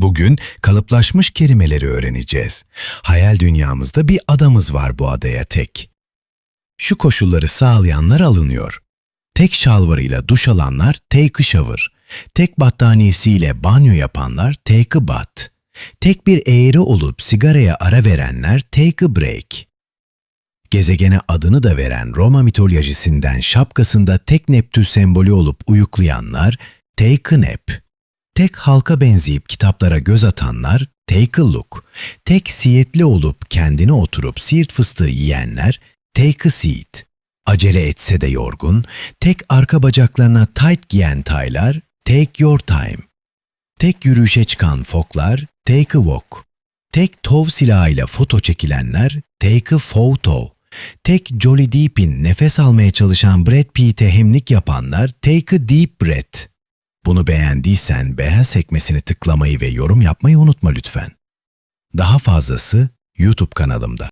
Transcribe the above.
Bugün kalıplaşmış kelimeleri öğreneceğiz. Hayal dünyamızda bir adamız var bu adaya tek. Şu koşulları sağlayanlar alınıyor. Tek şalvarıyla duş alanlar take shower. Tek battaniyesiyle banyo yapanlar take a bath. Tek bir eğri olup sigaraya ara verenler take a break. Gezegene adını da veren Roma mitolojisinden şapkasında tek Neptün sembolü olup uyuklayanlar take a nap. Tek halka benzeyip kitaplara göz atanlar take a look. Tek siyetli olup kendine oturup siirt fıstığı yiyenler take a seat. Acele etse de yorgun, tek arka bacaklarına tight giyen taylar take your time. Tek yürüyüşe çıkan foklar take a walk. Tek tov silahıyla foto çekilenler take a photo. Tek Johnny Depp'in nefes almaya çalışan Brad Pitt'e hemlik yapanlar take a deep breath. Bunu beğendiysen beğen sekmesini tıklamayı ve yorum yapmayı unutma lütfen. Daha fazlası YouTube kanalımda.